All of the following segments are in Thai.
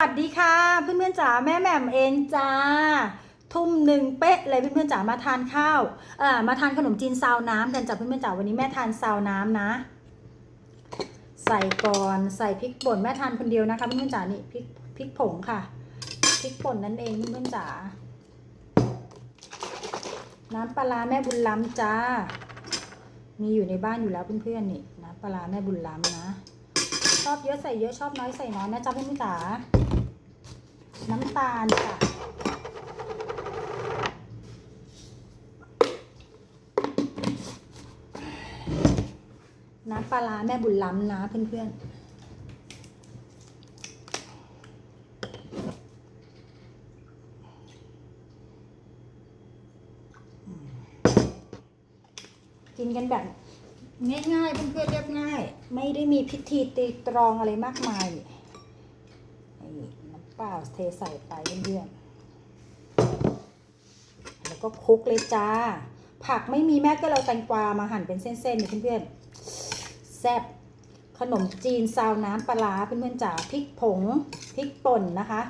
สวัสดีค่ะเพื่อนๆจ๋าแม่แหม่มเองจ้า ทุ่มหนึ่งเป๊ะเลยเพื่อนๆจ๋ามาทานข้าวเอ่อมาทานขนมจีนซาวน้ำกันจ้ะเพื่อนๆจ๋าวันนี้แม่ทานซาวน้ำนะ ใส่ก่อนใส่พริกป่นแม่ทานคนเดียวนะคะเพื่อนๆจ๋านี่พริกพริกผงค่ะพริกป่นนั่นเองเพื่อนๆจ๋าน้ำปลาแม่บุญล้ำจ้า มีอยู่ในบ้านอยู่แล้วเพื่อนๆนี่น้ำปลาร้าแม่บุญล้ำนะชอบเยอะใส่เยอะชอบน้อยใส่น้อยนะจ๊ะเพื่อนๆจ๋า น้ำตาลค่ะน้ำปลาร้าแม่บุญล้ำนะเพื่อนๆกินกันแบบง่ายๆเพื่อนๆเรียบง่าย ไม่ได้มีพิธีตีตรองอะไรมากมาย เปล่าเทใส่ไปเพื่อนๆแล้วก็คลุกเลยจ้า ผักไม่มีแม่ก็เราแตงกวามาหั่นเป็นเส้นๆนี่เพื่อนๆแซ่บขนมจีนซาวน้ำปลาเพื่อนๆจ๋าพริกผงพริกป่นนะคะ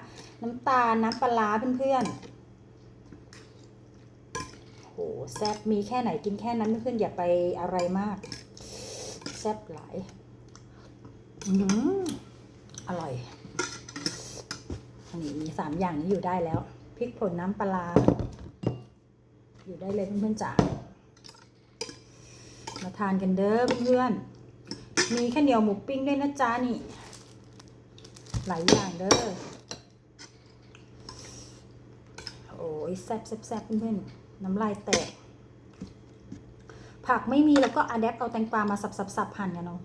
น้ำตาลน้ำปลาเพื่อนๆโหแซ่บมีแค่ไหนกินแค่นั้นเพื่อนๆอย่าไปอะไรมาก แซ่บหลาย อืมอร่อย นนี้มีสามอย่างนี้อยู่ได้แล้วพริกป่นน้ำปลา อยู่ได้เลยเพื่อนๆจ๋ามาทานกันเด้อเพื่อนๆมีข้าวเหนียวหมูปิ้งด้วยนะจ๊ะนี่ หลายอย่างเด้อโอ้ยแซ่บแซ่บแซ่บเพื่อนๆน้ำลายแตก ผักไม่มีแล้วก็อะแดปเอาแตงกวามาสับสับสับหั่นกันเนาะ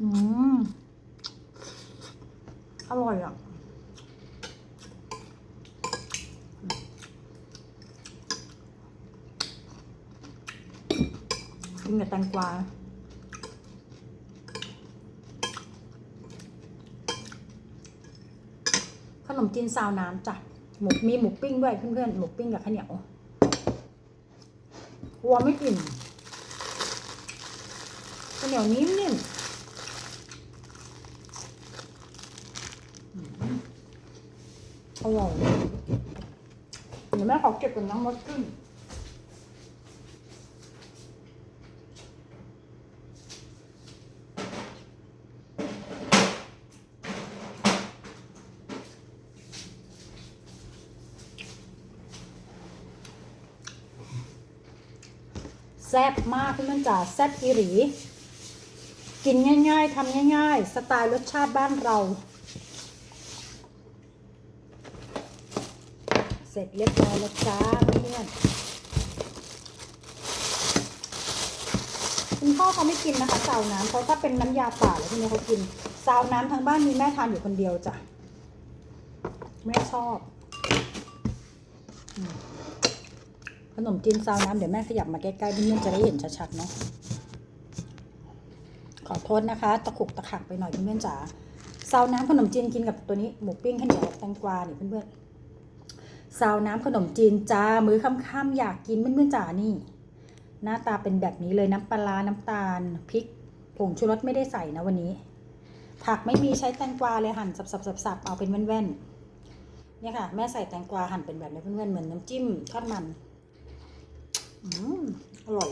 อืม อร่อยอะกินกับแตงกวาขนมจีนซาวน้ำจ้ะ หมูมีหมูปิ้งด้วยเพื่อนๆ หมูปิ้งกับข้าวเหนียววัวไม่กลิ่นข้าวเหนียวนิ่มๆมอืม อร่อยเดี๋ยวแม่ขอเก็บกับน้องมดขึ้นแซ่บมากเพื่อนจ๋าแซ่บอีหรี กินง่ายๆทำง่ายๆ สไตล์รสชาติบ้านเรา สร็จเรียบร้อยแล้วจ้าเพื่อนคุณพ่อเขาไม่กินนะคะซาวน้ำเพราะถ้าเป็นน้ำยาป่าแล้วพวกนี้เขากินซาวน้ำทั้งบ้านมีแม่ทานอยู่คนเดียวจ้ะแม่ชอบขนมจีนซาวน้ำเดี๋ยวแม่ขยับมาใกล้ๆเพื่อนๆจะได้เห็นชัดๆเนาะขอโทษนะคะ ตะขุกตะขักไปหน่อยเพื่อนๆจ๋าซาวน้ำขนมจีนกินกับตัวนี้หมูปิ้งข้าวเหนียวแตงกวานี่เพื่อนๆ ซาวน้ำขนมจีนจ้า มื้อค่ำๆอยากกินเพื่อนๆจ๋านี่ หน้าตาเป็นแบบนี้เลยน้ำปลาร้าน้ำตาล พริก ผงชูรสไม่ได้ใส่นะวันนี้ ผักไม่มีใช้แตงกวาเลยหั่นสับๆๆเอาเป็นแว่นๆ เนี่ยค่ะ แม่ใส่แตงกวาหั่นเป็นแบบนี้เพื่อนๆเหมือนน้ำจิ้มทอดมัน อืมอร่อย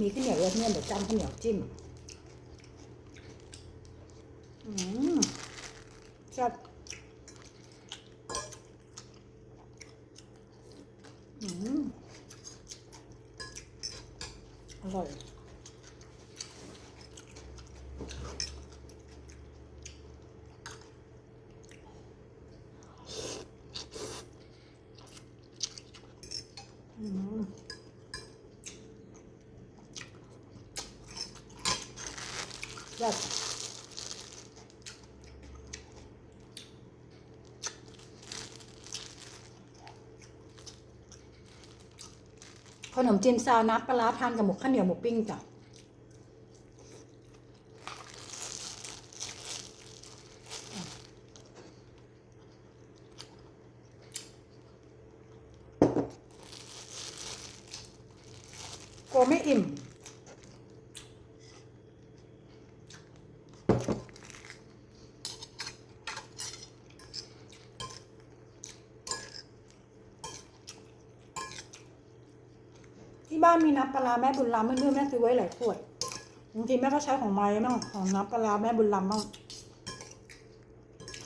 มีข้าวเหนียวเพื่อนเดี๋ยวจำข้าวเหนียวจิ้ม อืมแซ่บอืมอร่อย อืม แบบขนมจีนซาวนัดปลาร้าทานกับหมูข้าวเหนียวหมูปิ้งจ้ะ วไม่อิ่ม ที่บ้านมีน้ำปลาแม่บุญลำเพื่อนๆแม่ซื้อไว้หลายขวดบางทีแม่ก็ใช้ของไม้บ้างของน้ำปลาแม่บุญลำบ้าง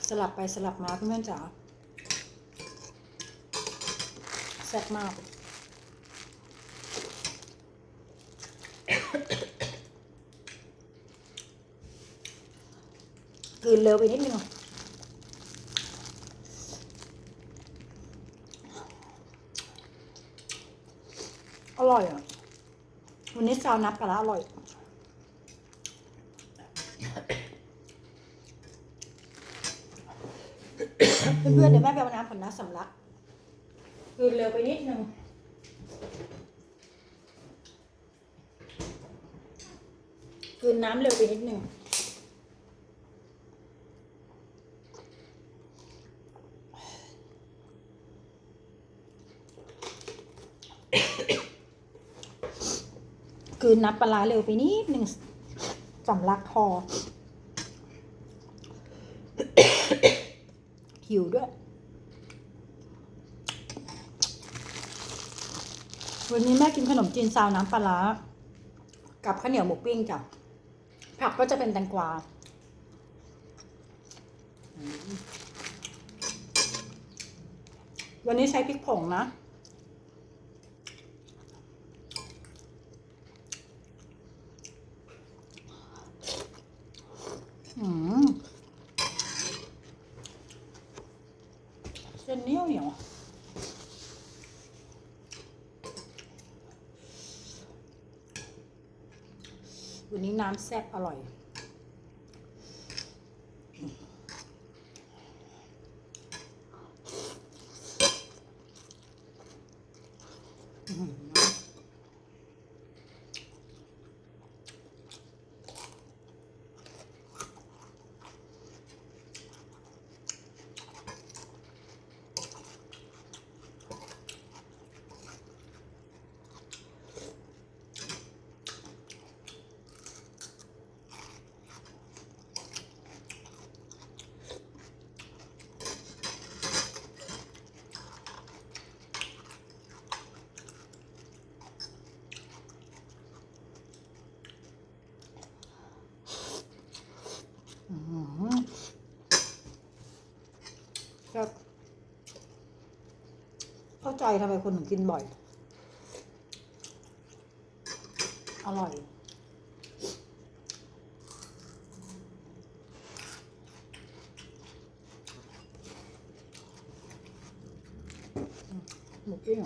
สลับไปสลับมาเพื่อนๆจ๋าแซ่บมาก กืนเร็วไปนิดนึงอร่อยอะ วันนี้ซาวนับกันแล้วอร่อย เพื่อนๆเดี๋ยวแม่ไปเอาน้ำผลน้ำสำลักกืนเร็วไปนิดนึงกืนน้ำเร็วไปนิดนึง คือนับปลาเร็วไปนิดหนึ่งสำลักคอหิวด้วย วันนี้แม่กินขนมจีนซาวน้ำปลากับข้าวเหนียวหมูปิ้งจ้ะผักก็จะเป็นแตงกวาวันนี้ใช้พริกผงนะ อืมเส้นเหนียวเหนียววันนี้น้ำ แซ่บอร่อย อืม ใจทำไมคนถึงกินบ่อย อร่อย หมูปิ้ง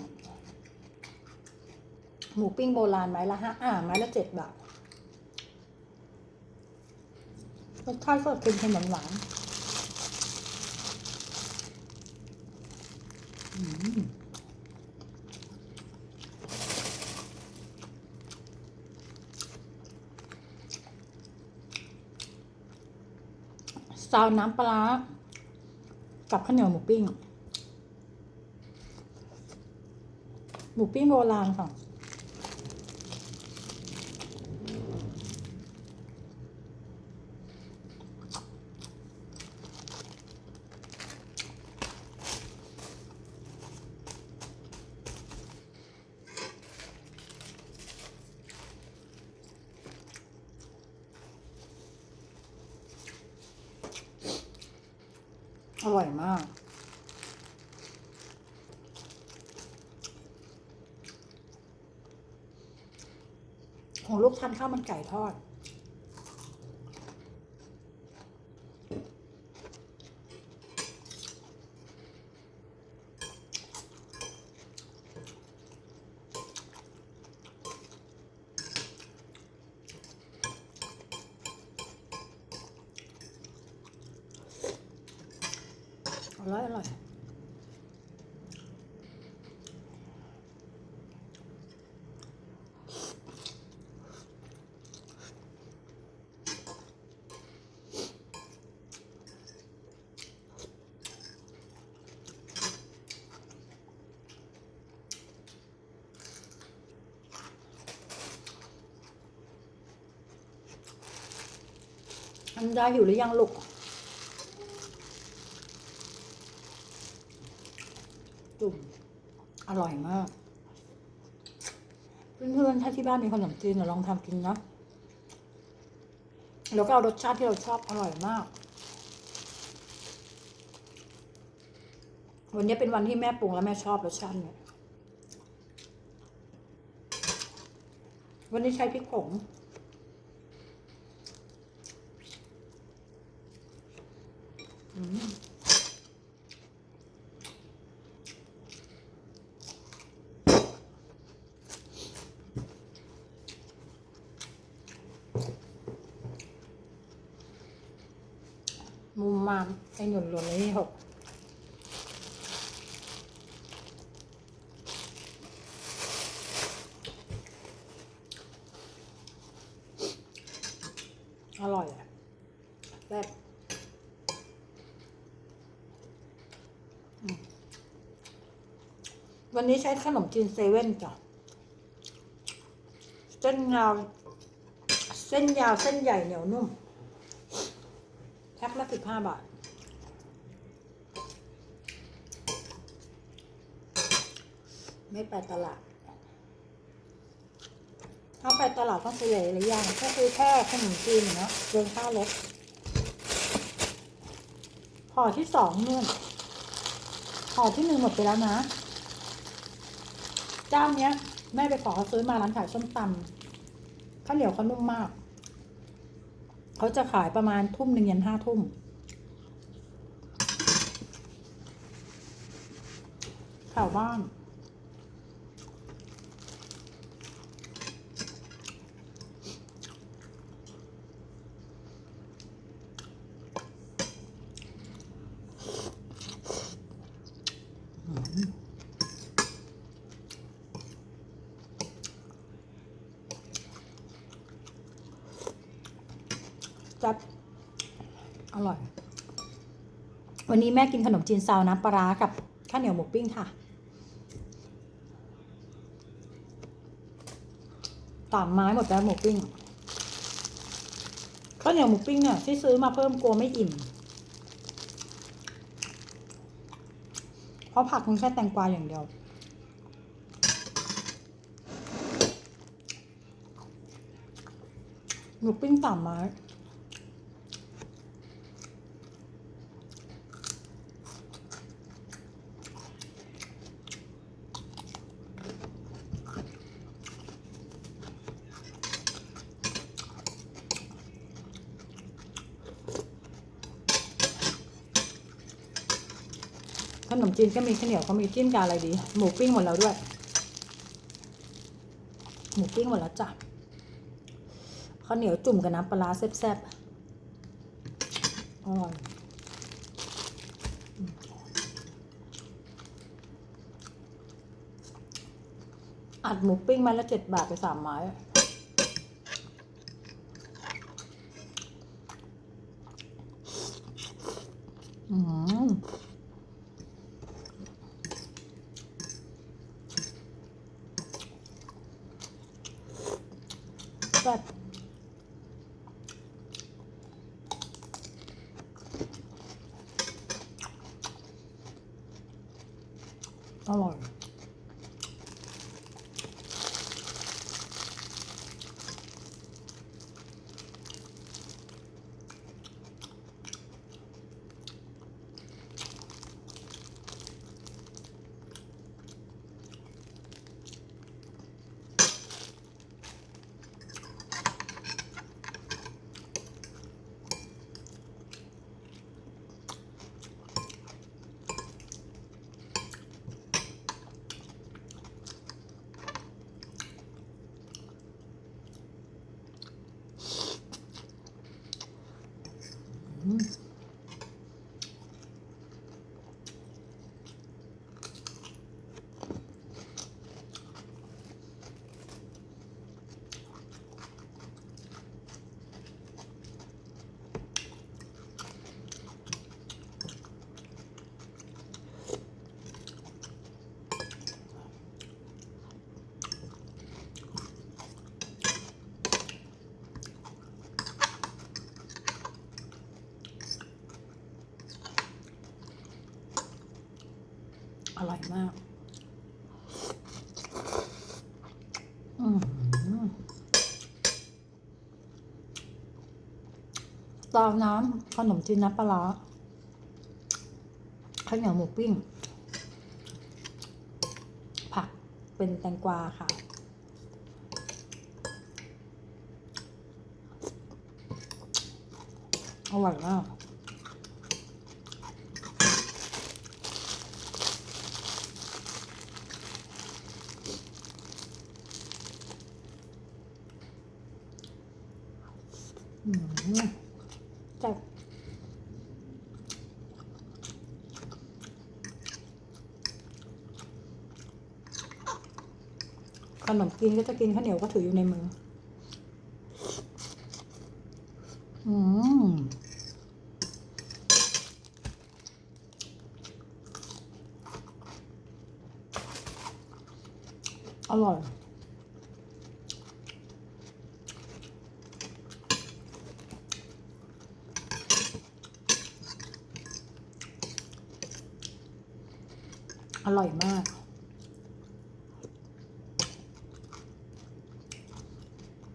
หมูปิ้งโบราณไม้ละห้าอ่าไม้ละเจ็ดบาทรสชาติก็เค็มๆหวานๆอืมซาวน้ำปลาร้ากับข้าวเหนียวหมูปิ้ง หมูปิ้งโบราณค่ะ อร่อยมาก ของลูกทานข้าวมันไก่ทอด ร้อยอร่อยอันดาอยู่หรือยังลูก อร่อยมาก เพื่อนๆถ้าที่บ้านมีขนมจีนเดี๋ยวลองทำกินเนาะแล้วก็เอารสชาติที่เราชอบอร่อยมาก วันนี้เป็นวันที่แม่ปรุงแล้วแม่ชอบรสชาติเนี่ยวันนี้ใช้พริกผงอืมมมามไอ้ หนุนหลวนเลยหกอร่อยอะแซ่บวันนี้ใช้ขนมจีนเซเว่นจ้ะเส้นยาวเส้นยาวเส้นใหญ่เหนียวนุ่มแพ็คละสิบห้าบาท ไม่ไปตลาดถ้าไปตลาดต้องซื้อหลายๆอย่างแค่ซื้อแค่ขนมจีนเนาะเดินค่ารถห่อที่สองนู่นห่อที่หนึ่งหมดไปแล้วนะ เจ้าเนี้ย แม่ไปขอเขาซื้อมาร้านขายส้มตำข้าวเหนียวเขานุ่มมาก เขาจะขายประมาณทุ่มหนึ่งยันห้าทุ่มแถวบ้าน จัดอร่อย วันนี้แม่กินขนมจีนซาวน้ำปลากับข้าวเหนียวหมูปิ้งค่ะสามไม้หมดแล้วหมูปิ้งข้าวเหนียวหมูปิ้งเนี่ยที่ซื้อมาเพิ่มกลัวไม่อิ่ม เพราะผักมันแค่แตงกวาอย่างเดียว หมูปิ้งสามไม้ จีนก็มีข้าวเหนียวก็มีจิ้มกับอะไรดี หมูปิ้งหมดแล้วด้วย หมูปิ้งหมดแล้วจ้ะข้าวเหนียวจุ่มกับน้ำปลาแซ่บๆอร่อยอัดหมูปิ้งมาละเจ็ดบาทไปสามไม้อะอืม แซ่บ อร่อย ตามน้ำขนมจีนน้ำปลาร้าข้าวเหนียวหมูปิ้ง ผักเป็นแตงกวาค่ะ อร่อยมาก อืมจับข นมกินก็จะกินข้าวเหนียวก็ถืออยู่ในมือ อืมอร่อย อร่อยมาก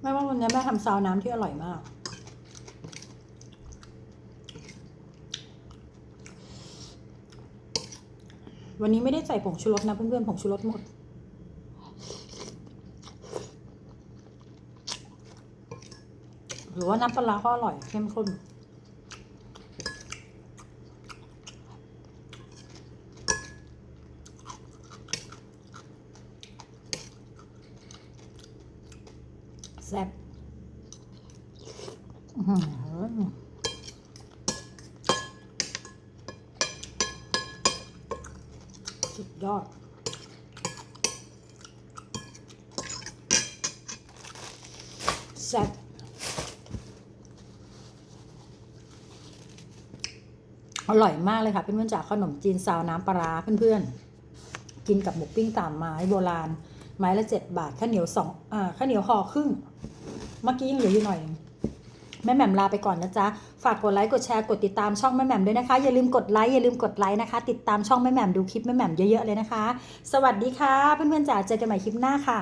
แม่ว่าวันนี้แม่ทำ ซาวน้ำที่อร่อยมาก วันนี้ไม่ได้ใส่ผงชูรสนะเพื่อนๆผงชูรสหมด หรือว่าน้ำปลาก็อร่อยเข้มข้น แซ่บอื้อหือสุ ดยอด แซ่บอร่อยมากเลยค่ะเพื่อนๆจากขนมจีนซาวน้ำปลาเพื่อนๆ กินกับหมูปิ้งสามไม้โบราณ ไม้ละเจ็ดบาทข้าวเหนียวสองอ่าข้าวเหนียวห่อครึ่ง เมื่อกี้ยังเหลืออยู่หน่อย แม่แหม่มลาไปก่อนนะจ๊ะ ฝากกดไลค์กดแชร์กดติดตามช่องแม่แหม่มด้วยนะคะ อย่าลืมกดไลค์อย่าลืมกดไลค์นะคะ ติดตามช่องแม่แหม่มดูคลิปแม่แหม่มเยอะๆเลยนะคะ สวัสดีค่ะเพื่อนๆจ๋าเจอกันใหม่คลิปหน้าค่ะ